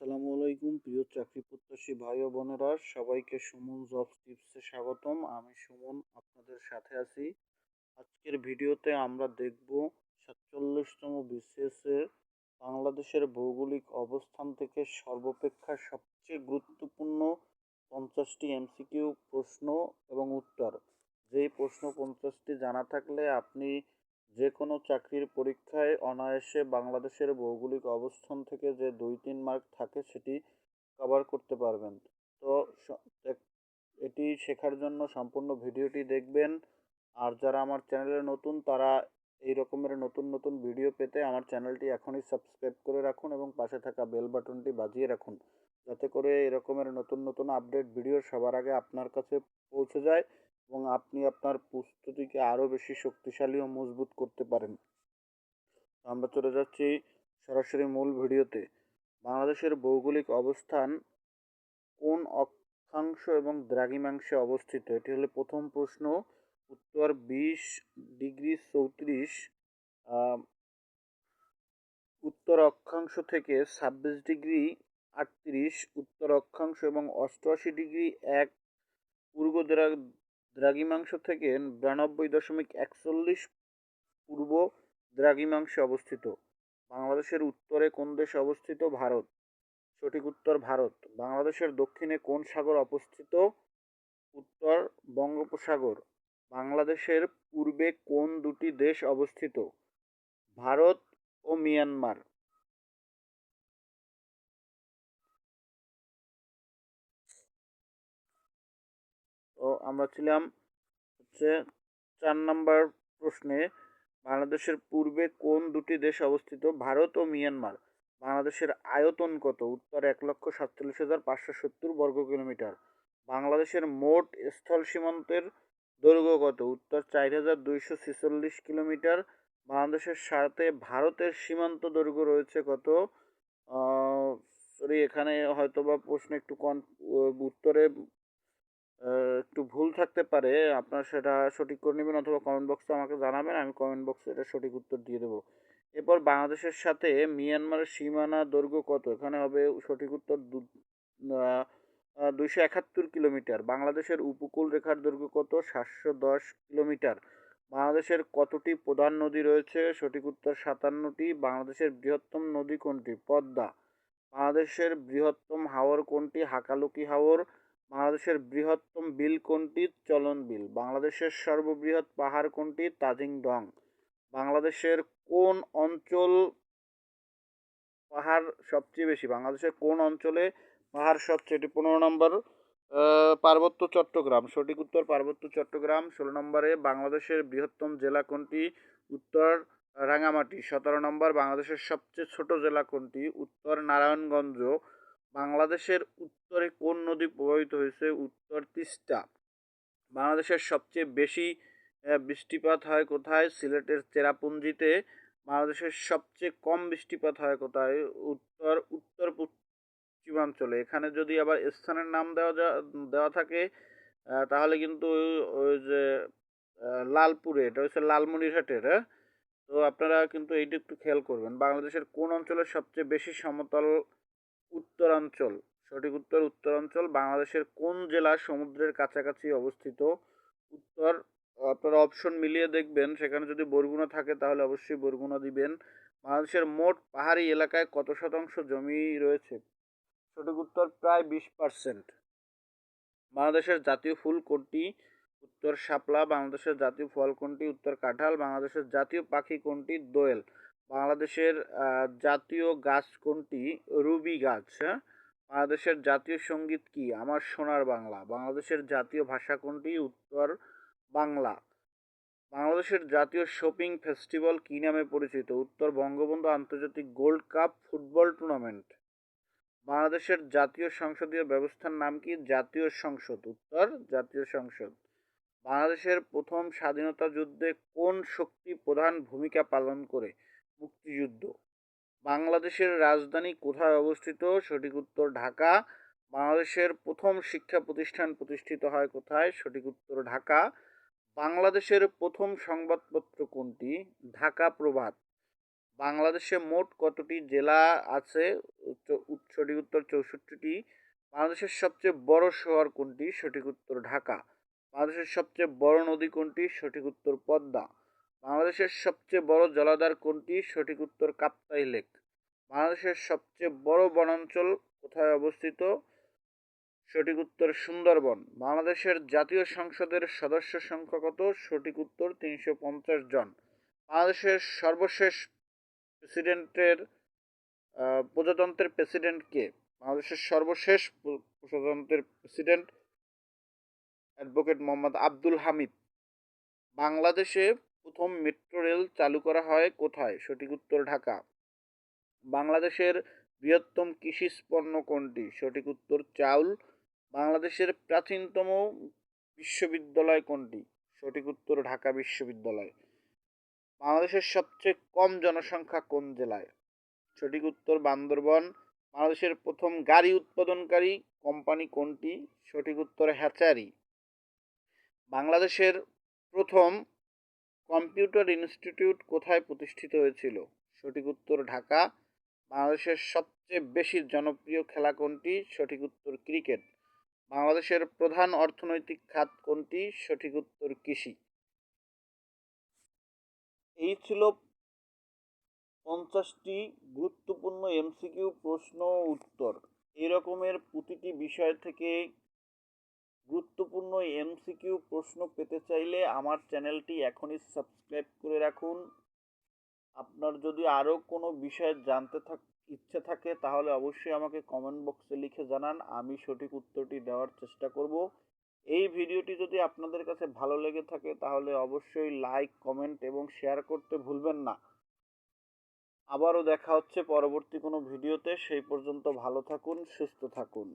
আসসালামু আলাইকুম, প্রিয় চাকরি প্রত্যাশী ভাই ও বোনেরা, সবাইকে সুমন জব টিপসে স্বাগতম। আমি সুমন, আপনাদের সাথে আছি। আজকের ভিডিওতে আমরা দেখব সাতচল্লিশতম বিসিএস এর বাংলাদেশের ভৌগোলিক অবস্থান থেকে সর্বাপেক্ষা সবচেয়ে গুরুত্বপূর্ণ পঞ্চাশটি এমসিকিউ প্রশ্ন এবং উত্তর। যেই প্রশ্ন পঞ্চাশটি জানা থাকলে আপনি যে কোনো চাকরির পরীক্ষায় অনায়াসে বাংলাদেশের ভৌগোলিক অবস্থান থেকে যে দুই তিন মার্ক থাকে সেটি কভার করতে পারবেন। তো এটি শেখার জন্য সম্পূর্ণ ভিডিওটি দেখবেন। আর যারা আমার চ্যানেলে নতুন, তারা এই রকমের নতুন নতুন ভিডিও পেতে আমার চ্যানেলটি এখনই সাবস্ক্রাইব করে রাখুন এবং পাশে থাকা বেল বাটনটি বাজিয়ে রাখুন। যাতে করে এরকমের নতুন নতুন আপডেট ভিডিও সবার আগে আপনার কাছে পৌঁছে যায়। এবং আপনি আপনার প্রস্তুতিকে আরও বেশি শক্তিশালী ও মজবুত করতে পারেন। আমরা চলে যাচ্ছি সরাসরি মূল ভিডিওতে। বাংলাদেশের ভৌগোলিক অবস্থান কোন অক্ষাংশ এবং দ্রাঘিমাংশে অবস্থিত? এটি হলো প্রথম প্রশ্ন, উত্তর বিশ ডিগ্রি চৌত্রিশ উত্তর অক্ষাংশ থেকে ছাব্বিশ ডিগ্রি আটত্রিশ, উত্তর অক্ষাংশ এবং অষ্টআশি ডিগ্রি এক, পূর্ব দ্রাঘিমাংশ থেকে বিরানব্বই দশমিক একচল্লিশ পূর্ব দ্রাঘিমাংশে অবস্থিত। বাংলাদেশের উত্তরে কোন দেশে অবস্থিত? ভারত। সঠিক উত্তর ভারত। বাংলাদেশের দক্ষিণে কোন সাগর অবস্থিত? উত্তর বঙ্গোপসাগর। বাংলাদেশের পূর্বে কোন দুটি দেশ অবস্থিত? ভারত ও মিয়ানমার। তো আমরা ছিলাম হচ্ছে চার নম্বর প্রশ্নে, বাংলাদেশের পূর্বে কোন দুটি দেশ অবস্থিত? ভারত ও মিয়ানমার। বাংলাদেশের আয়তন কত? উত্তর এক লক্ষ সাতচল্লিশ হাজার পাঁচশো সত্তর বর্গ কিলোমিটার। বাংলাদেশের মোট স্থল সীমান্তের দৈর্ঘ্য কত? উত্তর চার হাজার দুইশো ছেচল্লিশ কিলোমিটার। বাংলাদেশের সাথে ভারতের সীমান্ত দৈর্ঘ্য রয়েছে কত? সরি এখানে হয়তো বা প্রশ্ন একটু কন উত্তরে একটু ভুল থাকতে পারে, আপনার সেটা সঠিক করে নেবেন অথবা কমেন্ট বক্সে আমাকে জানাবেন, আমি কমেন্ট বক্সে এটা সঠিক উত্তর দিয়ে দেবো। এরপর বাংলাদেশের সাথে মিয়ানমারের সীমানা দৈর্ঘ্য কত? এখানে হবে সঠিক উত্তর দুইশো একাত্তর কিলোমিটার। বাংলাদেশের উপকূল রেখার দৈর্ঘ্য কত? সাতশো দশ কিলোমিটার। বাংলাদেশের কতটি প্রধান নদী রয়েছে? সঠিক উত্তর সাতান্নটি। বাংলাদেশের বৃহত্তম নদী কোনটি? পদ্মা। বাংলাদেশের বৃহত্তম হাওর কোনটি? হাকালুকি হাওর। বাংলাদেশের বৃহত্তম বিল কোনটি? চলন বিল। বাংলাদেশের সর্ববৃহৎ পাহাড় কোনটি? তাজিং ডং। বাংলাদেশের কোন অঞ্চল পাহাড় সবচেয়ে বেশি? বাংলাদেশের কোন অঞ্চলে পাহাড় সবচেয়ে? এটি পনেরো নম্বর পার্বত্য চট্টগ্রাম। সঠিক উত্তর পার্বত্য চট্টগ্রাম। ষোলো নম্বরে বাংলাদেশের বৃহত্তম জেলা কোনটি? উত্তর রাঙামাটি সতেরো নম্বর, বাংলাদেশের সবচেয়ে ছোট জেলা কোনটি? উত্তর নারায়ণগঞ্জ। বাংলাদেশের উত্তরে কোন নদী প্রবাহিত হয়েছে? উত্তর তিস্তা। বাংলাদেশের সবচেয়ে বেশি বৃষ্টিপাত হয় কোথায়? সিলেটের চেরাপুঞ্জিতে। বাংলাদেশের সবচেয়ে কম বৃষ্টিপাত হয় কোথায়? উত্তর উত্তর পশ্চিমাঞ্চলে। এখানে যদি আবার স্থানের নাম দেওয়া দেওয়া থাকে তাহলে কিন্তু ওই- যে লালপুরে, এটা হচ্ছে লালমনিরহাটের হ্যাঁ? তো আপনারা কিন্তু এইটা একটু খেয়াল করবেন। বাংলাদেশের কোন অঞ্চলে সবচেয়ে বেশি সমতল উত্তরাঞ্চল। সঠিক উত্তর উত্তরাঞ্চল, বাংলাদেশের কোন জেলা সমুদ্রের কাছাকাছি অবস্থিত? উত্তর, আপনারা অপশন মিলিয়ে দেখবেন, সেখানে যদি বরগুনা থাকে তাহলে অবশ্যই বরগুনা দিবেন। বাংলাদেশের মোট পাহাড়ি এলাকায় কত শতাংশ জমি রয়েছে? সঠিক উত্তর প্রায় বিশ পার্সেন্ট বাংলাদেশের জাতীয় ফুল কোনটি? উত্তর শাপলা, বাংলাদেশের জাতীয় ফল কোনটি? উত্তর কাঁঠাল, বাংলাদেশের জাতীয় পাখি কোনটি? দোয়েল। বাংলাদেশের জাতীয় গাছ কোনটি? রুবি গাছ হ্যাঁ? বাংলাদেশের জাতীয় সংগীত কি? আমার সোনার বাংলা। বাংলাদেশের জাতীয় ভাষা কোনটি? উত্তর বাংলা। বাংলাদেশের জাতীয় শপিং ফেস্টিভ্যাল কী নামে পরিচিত? উত্তর বঙ্গবন্ধু আন্তর্জাতিক গোল্ড কাপ ফুটবল টুর্নামেন্ট। বাংলাদেশের জাতীয় সংসদীয় ব্যবস্থার নাম কি? জাতীয় সংসদ। উত্তর, জাতীয় সংসদ। বাংলাদেশের প্রথম স্বাধীনতা যুদ্ধে কোন শক্তি প্রধান ভূমিকা পালন করে? মুক্তিযুদ্ধ। বাংলাদেশের রাজধানী কোথায় অবস্থিত? সঠিক উত্তর ঢাকা। বাংলাদেশের প্রথম শিক্ষা প্রতিষ্ঠান প্রতিষ্ঠিত হয় কোথায়? সঠিক উত্তর ঢাকা। বাংলাদেশের প্রথম সংবাদপত্র কোনটি? ঢাকা প্রভাত। বাংলাদেশে মোট কতটি জেলা আছে? সঠিক উত্তর চৌষট্টিটি। বাংলাদেশের সবচেয়ে বড় শহর কোনটি? সঠিক উত্তর ঢাকা। বাংলাদেশের সবচেয়ে বড় নদী কোনটি? সঠিক উত্তর পদ্মা। বাংলাদেশের সবচেয়ে বড় জলাধার কোনটি? সঠিক উত্তর কাপ্তাই লেক। বাংলাদেশের সবচেয়ে বড় বনাঞ্চল কোথায় অবস্থিত? সঠিক উত্তর সুন্দরবন। বাংলাদেশের জাতীয় সংসদের সদস্য সংখ্যা কত? সঠিক উত্তর তিনশো পঞ্চাশ জন। বাংলাদেশের সর্বশেষ প্রেসিডেন্টের প্রজাতন্ত্রের প্রেসিডেন্ট কে? বাংলাদেশের সর্বশেষ প্রজাতন্ত্রের প্রেসিডেন্ট অ্যাডভোকেট মোহাম্মদ আব্দুল হামিদ। বাংলাদেশে প্রথম মেট্রো রেল চালু করা হয় কোথায়? সঠিক উত্তর ঢাকা। বাংলাদেশের বৃহত্তম কৃষি পণ্য কোনটি? সঠিক উত্তর চাউল। বাংলাদেশের প্রাচীনতম বিশ্ববিদ্যালয় কোনটি? সঠিক উত্তর ঢাকা বিশ্ববিদ্যালয়। বাংলাদেশের সবচেয়ে কম জনসংখ্যা কোন জেলায়? সঠিক উত্তর বান্দরবন। বাংলাদেশের প্রথম গাড়ি উৎপাদনকারী কোম্পানি কোনটি? সঠিক উত্তর হ্যাচারি। বাংলাদেশের প্রথম কম্পিউটার ইনস্টিটিউট কোথায় প্রতিষ্ঠিত হয়েছিল? সঠিক উত্তর ঢাকা। বাংলাদেশের সবচেয়ে বেশি জনপ্রিয় খেলা কোনটি? সঠিক উত্তর ক্রিকেট। বাংলাদেশের প্রধান অর্থনৈতিক খাত কোনটি? সঠিক উত্তর কৃষি। এই ছিল পঞ্চাশটি গুরুত্বপূর্ণ এমসিকিউ প্রশ্ন উত্তর। এই রকমের প্রতিটি বিষয় থেকে গুরুত্বপূর্ণ এমসিকিউ প্রশ্ন পেতে চাইলে আমার চ্যানেলটি এখনই সাবস্ক্রাইব করে রাখুন। আপনার যদি আরও কোনো বিষয় জানতে থাক ইচ্ছে থাকে, তাহলে অবশ্যই আমাকে কমেন্ট বক্সে লিখে জানান। আমি সঠিক উত্তরটি দেওয়ার চেষ্টা করব। এই ভিডিওটি যদি আপনাদের কাছে ভালো লেগে থাকে, তাহলে অবশ্যই লাইক কমেন্ট এবং শেয়ার করতে ভুলবেন না। আবারও দেখা হচ্ছে পরবর্তী কোনো ভিডিওতে। সেই পর্যন্ত ভালো থাকুন, সুস্থ থাকুন।